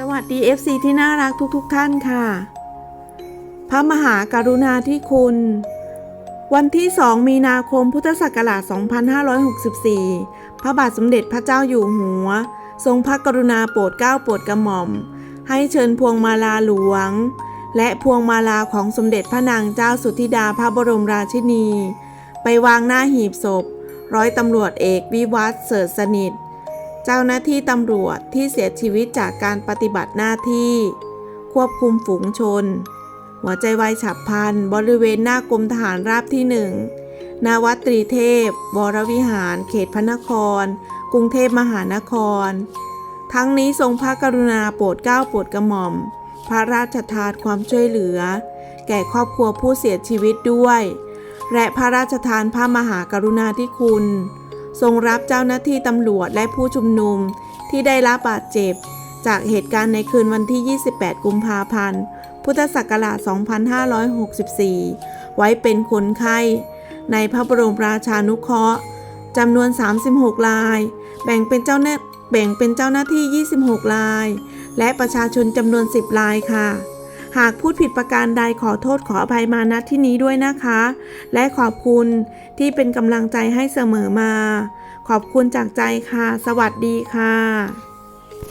สวัสดี FC ที่น่ารักทุกๆทท่านค่ะ พระมหากรุณาธิคุณ วันที่ 2 มีนาคมพุทธศักราช 2564 พระบาทสมเด็จพระเจ้าอยู่หัว ทรงพระกรุณาโปรดเกล้าโปรดกระหม่อม ให้เชิญพวงมาลาหลวง และพวงมาลาของสมเด็จพระนางเจ้าสุธิดาพระบรมราชินี ไปวางหน้าหีบศพ ร้อยตำรวจเอกวิวัฒน์เสริฐสนิท เจ้าหน้าที่ตำรวจที่เสียชีวิตจากการปฏิบัติหน้าที่ ควบคุมฝูงชน หัวใจวายฉับพลันบริเวณหน้ากรมทหารราบที่หนึ่งนาวัดตรีเทพ วรวิหาร เขตพระนคร กรุงเทพมหานคร ทั้งนี้ทรงพระกรุณาโปรดเกล้าโปรดกระหม่อม พระราชทานความช่วยเหลือ แก่ครอบครัวผู้เสียชีวิตด้วย และพระราชทานพระมหากรุณาธิคุณ ทรงรับเจ้าหน้าที่ตำรวจและผู้ชุมนุมที่ได้รับบาดเจ็บ จากเหตุการณ์ในคืนวันที่ 28 กุมภาพันธ์ พุทธศักราช 2564 ไว้เป็นคนไข้ ในพระบรมราชานุเคราะห์จำนวน 36 ราย แบ่งเป็นเจ้าหน้าแบ่งเป็นเจ้าหน้าที่ 26 ราย และประชาชนจำนวน 10 รายค่ะ หากพูดผิดประการใดขอโทษขออภัยมาณที่นี้ด้วยนะคะ และขอบคุณที่เป็นกำลังใจให้เสมอมา ขอบคุณจากใจค่ะ สวัสดีค่ะ